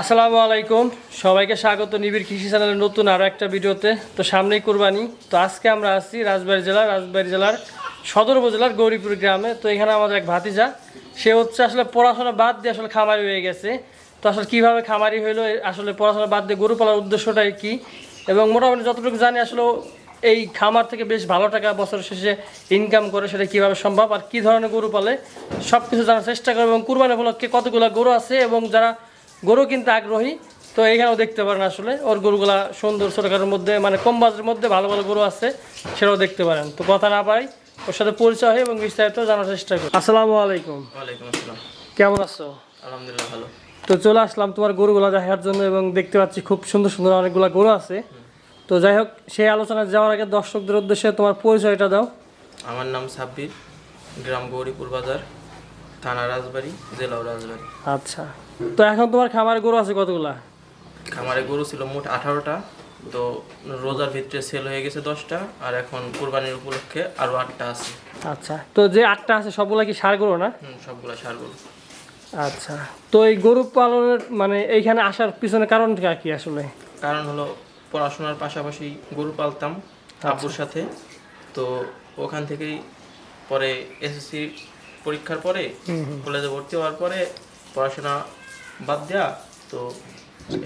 আসসালামু আলাইকুম। সবাইকে স্বাগত নিবিড় কৃষি চ্যানেলের নতুন আরও একটা ভিডিওতে। তো সামনেই কোরবানি। তো আজকে আমরা আসছি রাজবাড়ি জেলা, রাজবাড়ি জেলার সদর উপজেলার গৌরীপুর গ্রামে। তো এখানে আমাদের এক ভাতিজা, সে হচ্ছে আসলে পড়াশোনা বাদ দিয়ে আসলে খামারি হয়ে গেছে। তো আসলে কীভাবে খামারি হইল, আসলে পড়াশোনা বাদ দিয়ে গরু পালার উদ্দেশ্যটাই কী? এবং মোটামুটি যতটুকু জানি আসলে এই খামার থেকে বেশ ভালো টাকা বছর শেষে ইনকাম করে, সেটা কীভাবে সম্ভব আর কী ধরনের গরু পালে সব কিছু জানার চেষ্টা করে এবং কুরবানি উপলক্ষে কতগুলো গরু আছে এবং যারা গরু কিনতে আগ্রহী। তো এখানেও দেখতে পারেন আসলে ওর গরুগুলা সুন্দর ছোটখাটোর মধ্যে মানে কম বাজারের মধ্যে ভালো ভালো গরু আছে সেটাও দেখতে পারেন। তো কথা না পাই ওর সাথে পরিচয় হয় এবং বিস্তারিত জানার চেষ্টা করি। আসসালামু আলাইকুম। ওয়ালাইকুম আসসালাম। কেমন আছো? আলহামদুলিল্লাহ ভালো। তো চলে আসলাম তোমার গরুগুলা দেখার জন্য এবং দেখতে পাচ্ছি খুব সুন্দর সুন্দর অনেকগুলো গরু আছে। তো যাই হোক সেই আলোচনায় যাওয়ার আগে দর্শকদের উদ্দেশ্যে তোমার পরিচয়টা দাও। আমার নাম সাব্বির গ্রাম গৌরীপুর বাজার থানা রাজবাড়ি জেলাও রাজবাড়ি। আচ্ছা। তো এখন তোমার খামার গরু আছে কতগুলা? খামারে গরু ছিল মোট আঠারোটা তো রোজার ভিতরে সেল হয়ে গেছে দশটা আর এখন কোরবানির উপলক্ষে আরও আটটা আছে। আচ্ছা তো যে আটটা আছে সবগুলা কি সার গরু না? সবগুলা সার গরু। আচ্ছা তো এই গরু পালনের মানে এইখানে আসার পিছনে কারণটা কি আসলে? কারণ হলো পড়াশোনার পাশাপাশি গরু পালতাম আব্বুর সাথে তো ওখান থেকেই পরে এসএসসি পরীক্ষার পরে কলেজে ভর্তি হওয়ার পরে পড়াশোনা বাদ দেওয়া তো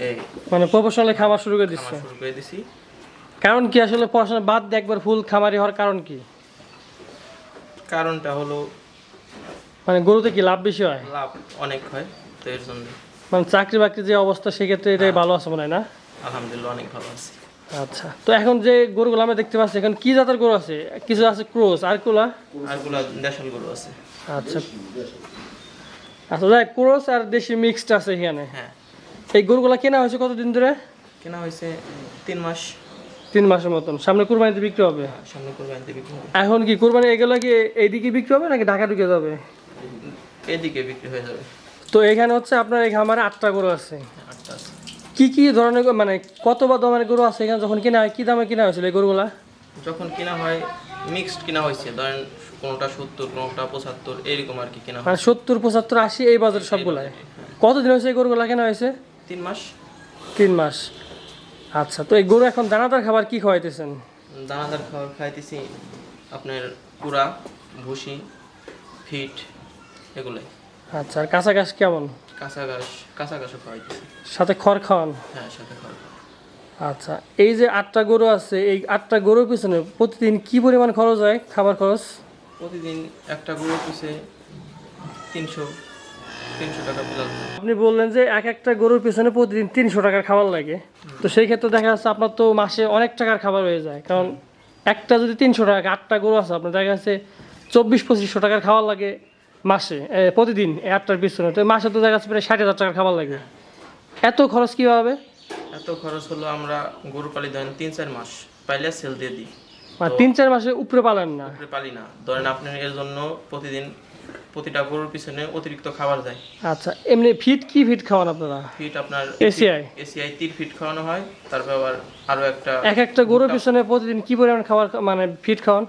এই মানে প্রফেশনাল খামার শুরু করে দিচ্ছে। শুরু করে দিছি। কারণ কি আসলে পড়াশোনা বাদ দিয়ে একবার ফুল খামারি হওয়ার কারণ কি? কারণটা হলো মানে গরুতে কি লাভ বেশি হয়? লাভ অনেক হয় তো এর জন্য। মানে চাকরি বাকরি যে অবস্থা সেক্ষেত্রে এটাই ভালো আছে মনে হয় না? আলহামদুলিল্লাহ অনেক ভালো আছে। আচ্ছা তো এখন যে গরুগুলো আমরা দেখতে পাচ্ছি এখন কি জাতের গরু আছে? কিছু আছে ক্রোস আর কুলা? আরগুলা দেশাল গরু আছে। আচ্ছা। আচ্ছা যাই ক্রোস আর দেশি মিক্সড আছে এখানে। হ্যাঁ। এই গরুগুলো কেনা হয়েছে কতদিন ধরে? কেনা হয়েছে তিন মাস। তিন মাসের মতন। সামনে কুরবানিতে বিক্রি হবে? সামনে কোরবানিতে বিক্রি হবে। এখন কি কুরবানি এগুলো কি এইদিকে বিক্রি হবে নাকি ঢাকা ঢুকে যাবে? এদিকে বিক্রি হয়ে যাবে। তো এখানে হচ্ছে আপনার এই খামারে আটটা গরু আছে। আটটা আছে। কি কি ধরনের মানে কত বা দামের গরু আছে এখানে? যখন কিনা হয় কি দামে কিনা হয়েছিল এই গরুগুলা? যখন কেনা হয় মিক্সড কেনা হয়েছে ধরেন কোনোটা সত্তর কোনোটা পঁচাত্তর এইরকম আর কি কেনা হয় মানে সত্তর পঁচাত্তর আশি এই বাজার সবগুলাই। কতদিন হয়েছে এই গরুগুলা কেনা হয়েছে? তিন মাস। তিন মাস। আচ্ছা তো এই গরু এখন দানাদার খাবার কি খাওয়াইতেছেন? দানাদার খাবার খাইতেছি আপনার কুড়া ভুসি ফিট এগুলোই। আচ্ছা আর কাঁচা ঘাস কেমন? কাঁচা ঘাস কাঁচা ঘাসও খাওয়াইতেছি। সাথে খড় খাওয়ান? হ্যাঁ সাথে খাওয়া আচ্ছা এই যে আটটা গরু আছে এই আটটা গরুর পিছনে প্রতিদিন কি পরিমাণ খরচ হয় খাবার খরচ? প্রতিদিন একটা গরুর পিছে তিনশো তিনশো টাকা আপনি বললেন যে এক একটা গরুর পিছনে প্রতিদিন তিনশো টাকার খাবার লাগে। তো সেই ক্ষেত্রে দেখা যাচ্ছে আপনার তো মাসে অনেক টাকার খাবার হয়ে যায়। কারণ একটা যদি তিনশো টাকা আটটা গরু আছে আপনার দেখা যাচ্ছে চব্বিশ পঁচিশশো টাকার খাবার লাগে মাসে প্রতিদিন আটটার পিছনে। তো মাসে তো দেখা যাচ্ছে প্রায় ষাট হাজার টাকার খাবার লাগে। এত খরচ কীভাবে এত খরচ হলো আমরা গরু পালি ধরেন তিন চার মাস পাইলে সেল দিয়ে দিই। তিন চার মাসে উপরে পালেন না। উপরে পালি না। ধরেন আপনি এর জন্য প্রতিদিন প্রতিটা গরুর পিছনে অতিরিক্ত খাবার যায় আচ্ছা এমনি ফিট কি ফিট খাওয়ান আপনারা? ফিট আপনার ACI? এসিআই তিন ফিট খাওয়ানো হয় তারপর আবার আরও একটা এক একটা গরুর পিছনে প্রতিদিন কি পরিমাণ খাবার মানে ফিট খাওয়ান?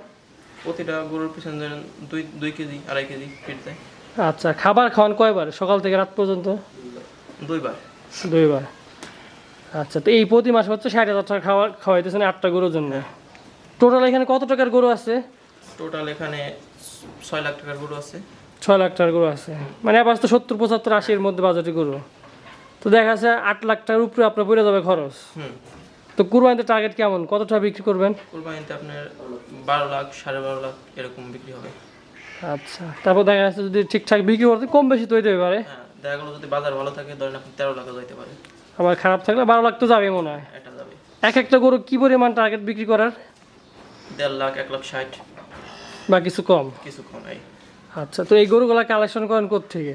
প্রতিটা গরুর পিছনে দুই দুই কেজি আড়াই কেজি ফিট দেয়। আচ্ছা খাবার খাওয়ান কয়বার? সকাল থেকে রাত পর্যন্ত? দুইবার। দুইবার। আচ্ছা তো এই প্রতি মাসে হচ্ছে ষাট হাজার টাকা খাওয়া খাওয়াইতেছেন আটটা গরুর জন্য। টোটাল এখানে কত টাকার গরু আছে? টোটাল এখানে ছয় লাখ টাকার গরু আছে। ছয় লাখ টাকার গরু আছে। মানে আবার তো সত্তর পঁচাত্তর আশির মধ্যে বাজেটের গরু। তো দেখা যাচ্ছে আট লাখ টাকার উপরে আপনার পড়ে যাবে খরচ। হুম। তো কুরবানিতে টার্গেট কেমন? কত টাকা বিক্রি করবেন? কুরবানিতে আপনার বারো লাখ সাড়ে বারো লাখ এরকম বিক্রি হবে। আচ্ছা তারপর দেখা যাচ্ছে যদি ঠিকঠাক বিক্রি করতে কম বেশি তো হইতে পারে। হ্যাঁ দেখা গেলো যদি বাজার ভালো থাকে ধরেন আপনি তেরো লাখও যাইতে পারে। আবার খারাপ থাকলে বারো লাখ তো যাবে মনে হয়। যাবে। এক একটা গরু কি পরিমাণ টার্গেট বিক্রি করার? দেড় লাখ এক লাখ ষাট। বা কিছু কম? কিছু কম এই। আচ্ছা তো এই গরুগুলা কালেকশন করেন থেকে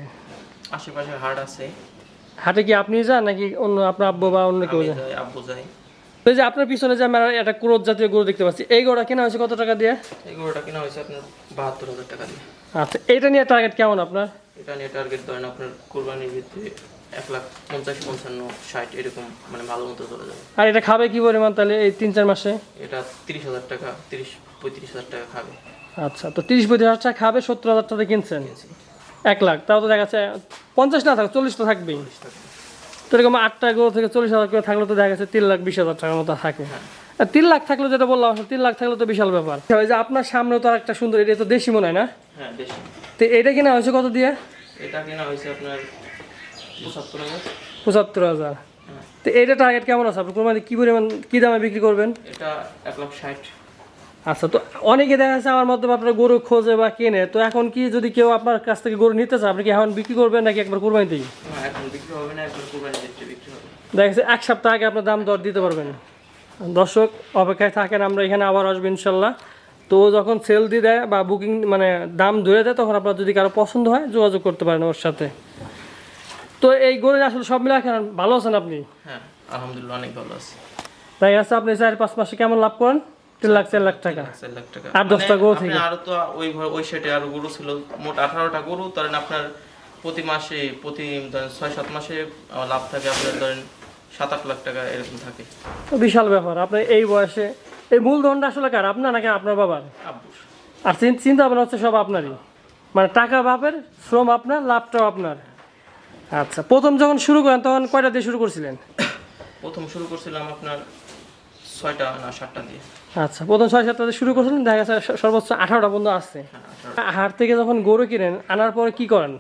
আশেপাশে হাট আছে। হাটে কি আপনি যান নাকি অন্য আপনার আব্বু বা অন্য কেউ যায়? আব্বু যাই। তো এই যে আপনার পিছনে যে আমরা একটা ক্রোধ জাতীয় গরু দেখতে পাচ্ছি এই গরুটা কেনা হয়েছে কত টাকা দিয়ে? এই গরুটা কেনা হয়েছে আপনার বাহাত্তর হাজার টাকা দিয়ে। আচ্ছা এইটা নিয়ে টার্গেট কেমন আপনার? এটা নিয়ে টার্গেট ধরেন আপনার কোরবানির ভিতরে এক লাখ পঞ্চাশ পঞ্চান্ন ষাট এরকম মানে ভালো মতো চলে যাবে। আর এটা খাবে কি পরিমাণ তাহলে এই তিন চার মাসে? এটা তিরিশ হাজার টাকা তিরিশ পঁয়ত্রিশ হাজার টাকা খাবে। আচ্ছা তো তিরিশ পঁয়ত্রিশ হাজার টাকা খাবে সত্তর হাজার টাকা কিনছেন? কিনছি। এক লাখ তাও তো দেখা যাচ্ছে পঞ্চাশ না থাক চল্লিশ তো থাকবেই। তো এরকম আটটা গরু থেকে চল্লিশ হাজার করে থাকলে তো দেখা গেছে তিন লাখ বিশ হাজার টাকার মতো থাকে। আর তিন লাখ থাকলে যেটা বললাম আসলে তিন লাখ থাকলে তো বিশাল ব্যাপার। ওই যে আপনার সামনে তো একটা সুন্দর এটা তো দেশি মনে হয় না? হ্যাঁ তো এটা কিনা হয়েছে কত দিয়ে? এটা কেনা হয়েছে আপনার পঁচাত্তর হাজার। তো এইটা টার্গেট কেমন আছে? আপনি কোরবানি কি পরিমাণ কি দামে বিক্রি করবেন? এটা এক লাখ ষাট। আচ্ছা তো অনেকে দেখা যাচ্ছে আমার মধ্যে আপনার গরু খোঁজে বা কেনে। তো এখন কি যদি কেউ আপনার কাছ থেকে গরু নিতে চায় আপনি কি এখন বিক্রি করবেন নাকি একবার কোরবানি দিই এখন বিক্রি হবে না একবার কোরবানি দিচ্ছে বিক্রি হবে। দেখা যাচ্ছে এক সপ্তাহ আগে আপনার দাম দর দিতে পারবেন। দর্শক অপেক্ষায় থাকেন আমরা এখানে আবার আসব ইনশাল্লাহ। তো যখন সেল দিয়ে দেয় বা বুকিং মানে দাম ধরে দেয় তখন আপনার যদি কারও পছন্দ হয় যোগাযোগ করতে পারেন ওর সাথে। তো এই গরু আসলে সব মিলে এখন ভালো আছেন আপনি? হ্যাঁ আলহামদুলিল্লাহ অনেক ভালো আছে। তাই আছে আপনি চার পাঁচ মাসে কেমন লাভ করেন? তিন লাখ চার লাখ টাকা। চার লাখ টাকা। আট দশটা মানে গরু থেকে। আরও তো ওই ওই আরও গরু ছিল মোট আঠারোটা গরু। ধরেন আপনার প্রতি মাসে প্রতি ধরেন ছয় সাত মাসে লাভ থাকে আপনার ধরেন সাত আট লাখ টাকা এরকম থাকে। তো বিশাল ব্যাপার। আপনার এই বয়সে এই মূলধনটা আসলে কার? আপনার নাকি আপনার বাবার? আর চিন্তা ভাবনা হচ্ছে সব আপনারই। মানে টাকা বাপের শ্রম আপনার লাভটাও আপনার। আচ্ছা প্রথম যখন শুরু করেন তখন কয়টা দিয়ে শুরু করছিলেন? প্রথম শুরু করছিলাম আপনার ছয়টা না সাতটা দিয়ে। আচ্ছা প্রথম ছয় সাতটা দিয়ে শুরু করছিলেন দেখা গেছে সর্বোচ্চ আঠারোটা বন্ধু আসছে। হ্যাঁ হাট থেকে যখন গরু কিনেন আনার পরে কি করেন?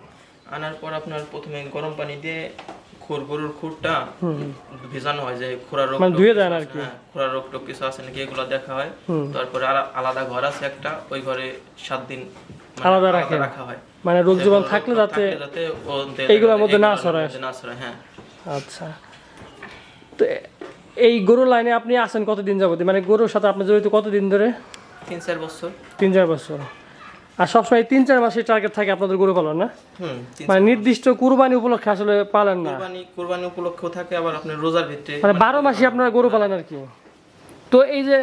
আনার পর আপনার প্রথমে গরম পানি দিয়ে খুর গরুর খুরটা ভেজানো হয় যে খোরা রোগ মানে ধুয়ে দেন আর কি। হ্যাঁ, খোরা রোগ টোগ কিছু আছে নাকি এগুলো দেখা হয়। তারপরে আলাদা ঘর আছে একটা ওই ঘরে সাত দিন মানে আলাদা রাখা হয়। মানে রোগ জীবাণু থাকলে যাতে এইগুলোর মধ্যে না ছড়ায়। না ছড়ায় হ্যাঁ। আচ্ছা। তো এই গরু লাইনে আপনি আছেন কতদিন যাবত? মানে গরুর সাথে আপনি জড়িত কতদিন ধরে? তিন চার বছর। তিন চার বছর। আর সবসময় তিন চার মাসের টার্গেট থাকে আপনাদের গরু পালন না? মানে নির্দিষ্ট কুরবানি উপলক্ষে আসলে পালেন না? কোরবানি কোরবানি উপলক্ষেও থাকে আবার আপনার রোজার ভিতরে মানে বারো মাসই আপনারা গরু পালেন আর কি। তো এই যে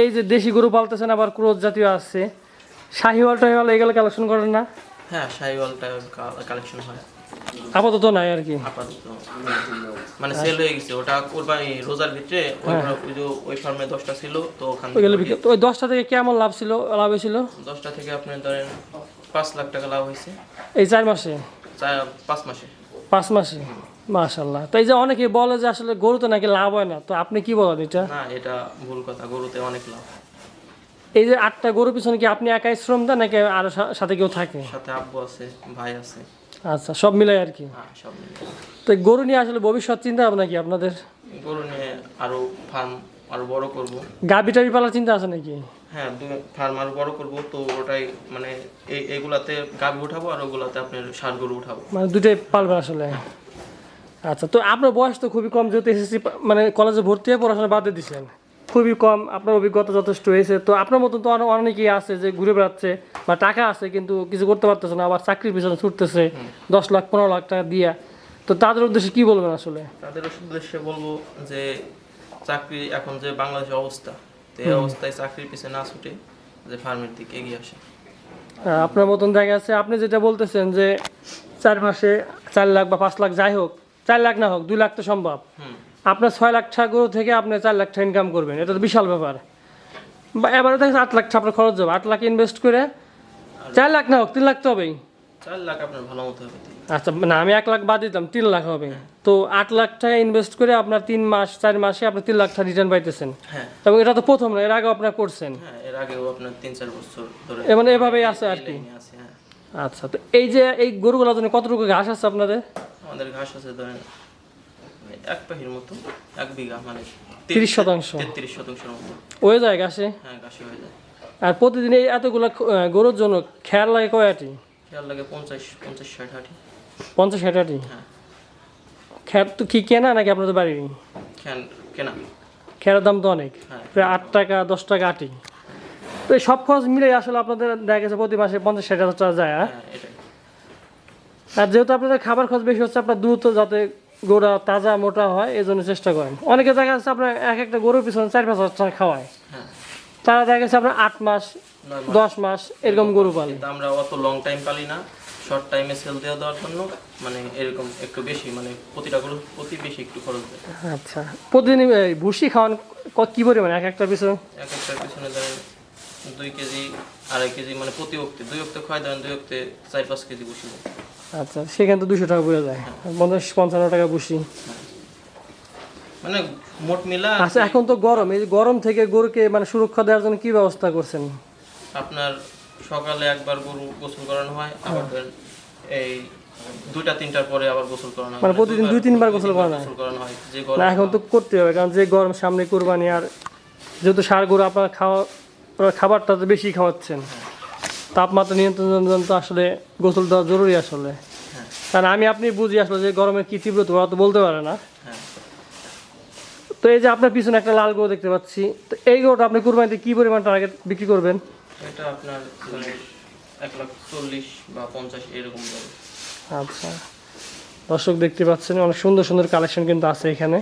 এই যে দেশি গরু পালতেছেন আবার ক্রোধ জাতীয় আছে। শাহিওয়াল টাহিওয়াল এগুলো কালেকশন করেন না? হ্যাঁ শাহিওয়ালটা কালেকশন হয়। আপাতত নাই আর কি। আপাতত। মানে সেল হয়ে গেছে ওটা কোরবানি রোজার ভিতরে ওই হ্যাঁ। যে ওই ফার্মে দশটা ছিল তো ওখান ওইগুলো থেকে ওই দশটা থেকে কেমন লাভ ছিল? লাভ হয়েছিল? দশটা থেকে আপনার ধরেন পাঁচ লাখ টাকা লাভ হয়েছে। এই চার মাসে? চার পাঁচ মাসে। পাঁচ মাসে? মাশাল্লাহ তো এই যে অনেকে বলে যে আসলে গরুতে নাকি লাভ হয় না তো আপনি কি বলেন এটা? না এটা ভুল কথা গরুতে অনেক লাভ। এই যে আটটা গরু পিছনে কি আপনি একাই শ্রম দেন নাকি আরও সাথে কেউ থাকে? সাথে আব্বু আছে ভাই আছে। আচ্ছা সব মিলাই আর কি? হ্যাঁ সব তো গরু নিয়ে আসলে ভবিষ্যৎ চিন্তা ভাবনা কি আপনাদের? গরু নিয়ে আরও ফার্ম আরও বড় করব। গাবি টাবি পালার চিন্তা আছে নাকি? হ্যাঁ ফার্ম আরও বড় করব তো ওটাই মানে এই এগুলাতে গাবি উঠাবো আর ওগুলাতে আপনার ষাট গরু উঠাবো। মানে দুটোই পালবেন আসলে? আচ্ছা তো আপনার বয়স তো খুবই কম যেহেতু এসএসসি মানে কলেজে ভর্তি হয়ে পড়াশোনা বাদ দিয়ে দিচ্ছেন খুবই কম আপনার অভিজ্ঞতা যথেষ্ট হয়েছে। তো আপনার মতন তো অনেক অনেকেই আছে যে ঘুরে বেড়াচ্ছে বা টাকা আছে কিন্তু কিছু করতে পারতেছে না আবার চাকরির পিছনে ছুটতেছে দশ লাখ পনেরো লাখ টাকা দিয়া। তো তাদের উদ্দেশ্যে কি বলবেন আসলে? তাদের উদ্দেশ্যে বলব যে চাকরি এখন যে বাংলাদেশের অবস্থা তো এই অবস্থায় চাকরির পিছনে না ছুটে যে ফার্মের দিকে এগিয়ে আসে। আপনার মতন জায়গা আছে আপনি যেটা বলতেছেন যে চার মাসে চার লাখ বা পাঁচ লাখ যাই হোক চার লাখ না হোক দুই লাখ তো সম্ভব। হুম। আপনার ছয় লাখ টাকা গরু থেকে আপনি চার লাখ টাকা ইনকাম করবেন এটা তো বিশাল ব্যাপার। বা এবারে দেখেন আট লাখ টাকা আপনার খরচ যাবে আট লাখ ইনভেস্ট করে চার লাখ না হোক তিন লাখ তো হবেই। চার লাখ আপনার ভালো মতো হবে। আচ্ছা না আমি এক লাখ বাদ দিতাম তিন লাখ হবে। তো আট লাখ টাকা ইনভেস্ট করে আপনার তিন মাস চার মাসে আপনি তিন লাখ টাকা রিটার্ন পাইতেছেন। হ্যাঁ। এবং এটা তো প্রথম না এর আগেও আপনার করছেন। হ্যাঁ এর আগেও আপনার তিন চার বছর ধরে মানে এভাবেই আছে আর কি। হ্যাঁ। আচ্ছা তো এই যে এই গরুগুলোর জন্য কতটুকু ঘাস আছে আপনাদের? আমাদের ঘাস আছে ধরেন এক পাখির মতো এক বিঘা মানে তিরিশ শতাংশ। তেত্রিশ শতাংশের মতো। হয়ে যায় ঘাসে? হ্যাঁ ঘাসে হয়ে যায়। আর প্রতিদিন এই এতগুলো গরুর জন্য খেয়াল লাগে কয়টি? খেয়াল লাগে পঞ্চাশ পঞ্চাশ ষাট হাঁটি পঞ্চাশ ষাটটি হ্যাঁ। খ্যার তো কি কেনা নাকি আপনাদের বাড়ির? কেনা। খেয়ারের দাম তো অনেক। হ্যাঁ। প্রায় আট টাকা দশ টাকা আটি। তো এই সব খরচ মিলে আসলে আপনাদের দেখা গেছে প্রতি মাসে পঞ্চাশ ষাট হাজার টাকা যায় হ্যাঁ? হ্যাঁ আর যেহেতু আপনাদের খাবার খরচ বেশি হচ্ছে আপনার দ্রুত যাতে গোড়া তাজা মোটা হয় এই জন্য চেষ্টা করেন। অনেকে দেখা যাচ্ছে আপনার এক একটা গরুর পিছনে চার পাঁচ হাজার টাকা খাওয়ায়। হ্যাঁ। তারা দেখা গেছে আপনার আট মাস দশ মাস এরকম গরু পালে। আমরা অত লং টাইম পালি না। শর্ট টাইমে সেল দেওয়া দেওয়ার জন্য মানে এরকম একটু বেশি মানে প্রতিটা গরু প্রতি বেশি একটু খরচ দেয়। আচ্ছা। প্রতিদিন ভুসি খাওয়ান ক- কি পরিমাণে? এক একটা পিছনে? এক একটার পিছনে ধরেন দুই কেজি আড়াই কেজি মানে প্রতি অক্তে। দুই অক্তে খাওয়াই ধরেন দুই অক্তে চার পাঁচ কেজি যায় আচ্ছা সেখানে তো দুশো টাকা পড়ে যায়। পঞ্চাশ পঞ্চান্ন টাকা বসি। মানে মোট মিলা আচ্ছা এখন তো গরম। এই গরম থেকে গরুকে মানে সুরক্ষা দেওয়ার জন্য কি ব্যবস্থা করছেন? আপনার সকালে একবার গরু গোসল করানো হয় আবার এই দুইটা তিনটার পরে আবার গোসল করানো হয়। মানে প্রতিদিন দুই তিনবার গোসল করানো হয়? না এখন তো করতে হবে কারণ যে গরম সামনে কোরবানি আর যেহেতু সার গরু আপনার খাওয়া খাবারটা তো বেশি খাওয়াচ্ছেন। তাপমাত্রা নিয়ন্ত্রণের জন্য তো আসলে গোসল দেওয়া জরুরি আসলে। হ্যাঁ। কারণ আমি আপনি বুঝি আসলে যে গরমের কি তীব্রতা ওরা তো বলতে পারে না। হ্যাঁ। তো এই যে আপনার পিছনে একটা লাল গরু দেখতে পাচ্ছি তো এই গরুটা আপনি কোরবানিতে কি পরিমাণ টার্গেট বিক্রি করবেন? এটা আপনার এক লাখ চল্লিশ বা পঞ্চাশ এরকম আচ্ছা। দর্শক দেখতে পাচ্ছেন অনেক সুন্দর সুন্দর কালেকশন কিন্তু আছে এখানে।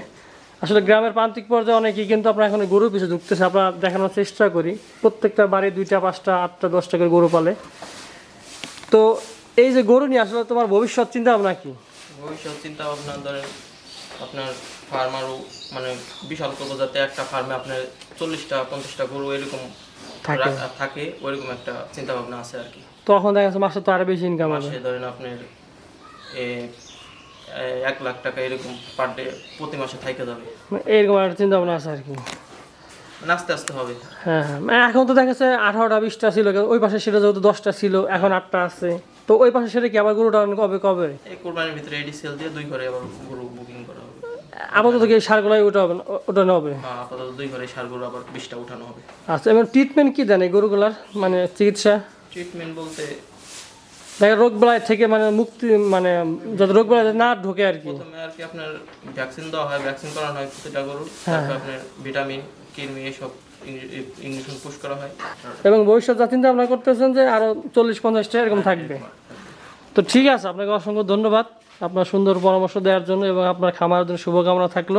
আসলে গ্রামের প্রান্তিক পর্যায়ে অনেকেই কিন্তু আপনার এখন গরু পিছু ঢুকতেছে আপনার দেখানোর চেষ্টা করি। প্রত্যেকটা বাড়ি দুইটা পাঁচটা আটটা দশটা করে গরু পালে। তো এই যে গরু নিয়ে আসলে তোমার ভবিষ্যৎ চিন্তা ভাবনা কি? ভবিষ্যৎ চিন্তা ভাবনা ধরেন আপনার ফার্মারও মানে বিশাল করব যাতে একটা ফার্মে আপনার চল্লিশটা পঞ্চাশটা গরু এরকম থাকে। ওইরকম একটা চিন্তা ভাবনা আছে আর কি। তখন দেখা যাচ্ছে মাসে তো আরও বেশি ইনকাম মাসে ধরেন আপনার এক লাখ টাকা এরকম পার ডে প্রতি মাসে থাইকে যাবে। মানে এরকম একটা চিন্তা ভাবনা আছে আর কি। মানে আস্তে আস্তে হবে। হ্যাঁ হ্যাঁ। মানে এখন তো দেখা যাচ্ছে আঠারোটা বিশটা ছিল ওই পাশে সেটা যেহেতু দশটা ছিল এখন আটটা আছে। তো ওই পাশে সেটা কি আবার গরুটা কবে কবে? এই কোরবানির ভিতরে এডি সেল দিয়ে দুই ঘরে আবার গরু বুকিং করা হবে। আপাতত কি সারগুলাই ওটা হবে ওটা হবে হ্যাঁ, আপাতত দুই ঘরে সার গরু আবার বিশটা উঠানো হবে। আচ্ছা এবং ট্রিটমেন্ট কি দেন এই গরুগুলার? মানে চিকিৎসা? ট্রিটমেন্ট বলতে দেখা রোগ বেলায় থেকে মানে মুক্তি মানে যাতে রোগ বেলায় না ঢোকে আর কি। প্রথমে আর কি আপনার ভ্যাকসিন দেওয়া হয় ভ্যাকসিন করানো হয় প্রতিটা গরু হ্যাঁ, তারপর আপনার ভিটামিন কৃমি এসব ইঞ্জেকশন পুশ করা হয়। এবং ভবিষ্যৎ যা চিন্তা ভাবনা করতেছেন যে আরও চল্লিশ পঞ্চাশটা এরকম থাকবে। তো ঠিক আছে আপনাকে অসংখ্য ধন্যবাদ আপনার সুন্দর পরামর্শ দেওয়ার জন্য এবং আপনার খামারের জন্য শুভকামনা থাকল।